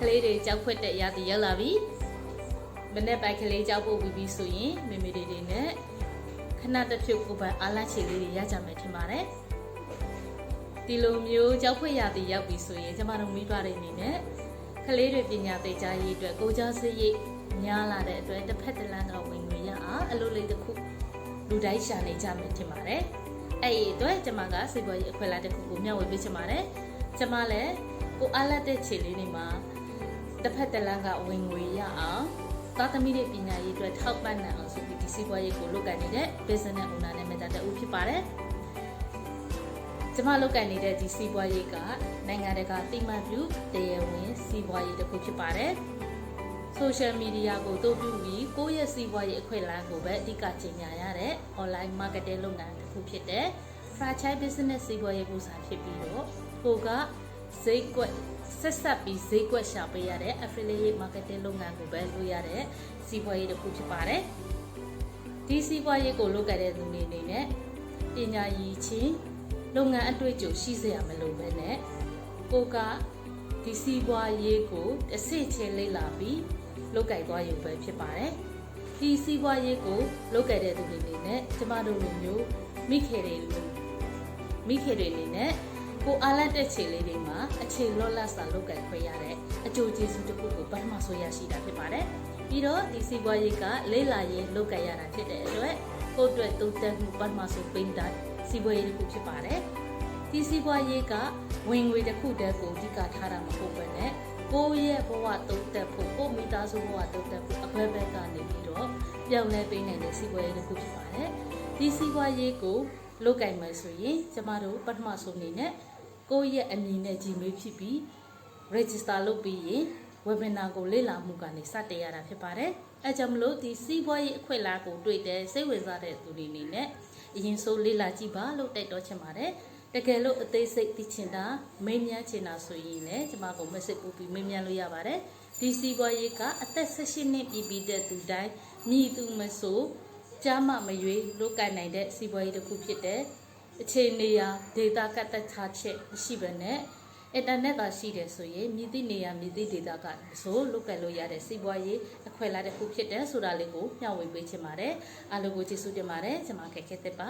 ကလေးတွေကြောက်ဖွက်တဲ့ရာသီရောက်လာပြီမနေ့ပိုက်ကလေးကြောက်ဖို့ပြီးပြီဆိုရင်မေမေတွေတွေနဲ့ခဏတစ်ဖြုတ်ကိုပန်အားလတ်ချေလေးတွေရကြမယ်ထင်ပါတယ်ဒီလိုမျိုးကြောက်ဖွက်ရာသီရောက်ပြီဆိုရင်ကျမတို့မိဘတွေအနေနဲ့ကလေးတွေပညာသိကြရေးအတွက်ကိုကြောစရိတ်များလာတဲ့အတွက်တစ်ဖက်တစ်လမ်းကဝင်ငွေရအောင်အလုပ်လေးတစ်ခုလူတိုင်းရှာနေကြမယ်ထင်ပါတယ်အဲ့ဒီအတွက်ကျမကစိတ်ပေါ်ရေးအခွင့်အလမ်းတစ်ခုကိုမျှဝေပေးချင်ပါတယ်ကျမလည်းကိုအားလက်တဲ့ခြေလေးတွေမှာ တစ်ဖက်တစ်လမ်းကဝင်ငွေရအောင်သားသမီးတွေပညာရေးအတွက်ထောက်ပံ့နိုင်အောင်ဆိုပြီးဒီစီးပွားရေးကိုလုပ်ကိုင်နေတဲ့ business owner နဲ့မေတ္တာတူဖြစ်ပါတယ်။ကျွန်မလုပ်ကိုင်နေတဲ့ဒီစီးပွားရေးကနိုင်ငံတကာတိမှတ်ပြုတရားဝင်စီးပွားရေးတစ်ခုဖြစ်ပါတယ်။ social media ကိုအသုံးပြုပြီးကိုယ့်ရဲ့စီးပွားရေးအခွင့်အလမ်းကိုပဲအဓိကကြီးညာရတဲ့ online marketing လုပ်ငန်းတစ်ခုဖြစ်တဲ့ franchise business စီးပွားရေးပုံစံဖြစ်ပြီးတော့ကိုကဈေးကွက် ဆက်ဆက်ပြီးဈေးကွက်ရှာပေးရတဲ့ affiliate marketing လုပ်ငန်းကိုပဲလုပ်ရတဲ့စီးပွားရေးတစ်ခုဖြစ်ပါတယ်။ဒီစီးပွားရေးကိုလုပ်ကြတဲ့သူတွေအနေနဲ့ပညာရည်ချင်းလုပ်ငန်းအတွေ့အကြုံရှိစေရမလို့ပဲနဲ့ကိုကဒီစီးပွားရေးကိုတစ်ဆင့်ချင်းလေ့လာပြီးလုပ်ကြိုက်သွားရုံပဲဖြစ်ပါတယ်။ဒီစီးပွားရေးကိုလုပ်ကြတဲ့သူတွေအနေနဲ့ကျမတို့လိုမျိုးမိခေတွေလိုမိခေတွေအနေနဲ့ ကိုအားလက်တဲ့ခြေလေးတွေမှာအခြေလော့လတ်စာလုပ်ကြိုက်ခွင့်ရတဲ့အကျိုးကျေးဇူးတစ်ခုကိုပထမဆိုရရှိတာဖြစ်ပါတယ်။ပြီးတော့ဒီစီးပွားရေးကလေ့လာရေးလုပ်ကြိုက်ရတာဖြစ်တဲ့အတွက်ကိုယ့်အတွက်တုံ့တက်မှုပထမဆိုပိန်းတာစီးပွားရေးတစ်ခုဖြစ်ပါတယ်။ဒီစီးပွားရေးကဝင်ငွေတစ်ခုတည်းကိုအဓိကထားတာမဟုတ်ဘဲနဲ့ကိုယ့်ရဲ့ဘဝတုံးတက်ဖို့ကိုယ့်မိသားစုဘဝတုံးတက်ဖို့အခွဲဘက်ကနေပြီးတော့ပြောင်းလဲပေးနိုင်တဲ့စီးပွားရေးတစ်ခုဖြစ်ပါတယ်။ဒီစီးပွားရေးကိုလုပ်ကင်မယ်ဆိုရင်ကျမတို့ပထမဆုံးအနေနဲ့ ကိုယ့်ရဲ့အမည်နဲ့ Gmail ဖြစ်ပြီး register လုပ်ပြီးရင် webinar ကိုလေ့လာမှုကနေစတင်ရတာဖြစ်ပါတယ်။အဲကြောင့်မလို့ဒီစီးပွားရေးအခွင့်အလမ်းကိုတွေ့တဲ့စိတ်ဝင်စားတဲ့သူတွေအနေနဲ့အရင်ဆုံးလေ့လာကြည့်ပါလို့တိုက်တွန်းချင်ပါတယ်။တကယ်လို့အသေးစိတ်သိချင်တာမေးမြန်းချင်တာဆိုရင်လည်းကျွန်မကို message ပို့ပြီးမေးမြန်းလို့ရပါတယ်။ဒီစီးပွားရေးကအသက်16နှစ်ပြည့်ပြီးတဲ့သူတိုင်းမြည်သူမဆိုကြားမမရွေးလုတ်ကင်နိုင်တဲ့စီးပွားရေးတစ်ခုဖြစ်တဲ့ အခြေအနေရာဒေတာကတ်တက်ချချက်မရှိဘဲနဲ့အင်တာနက်သာရှိတယ်ဆိုရင်မြည်သည့်နေရာမြည်သည့်ဒေတာကဆိုလုတ်ကင်လို့ရတဲ့စီးပွားရေးအခွင့်အလမ်းတစ်ခုဖြစ်တယ်ဆိုတာလေးကိုမျှဝေပေးချင်ပါတယ်အားလုံးကိုကျေးဇူးတင်ပါတယ်ကျွန်မခက်ခဲတဲ့ပါ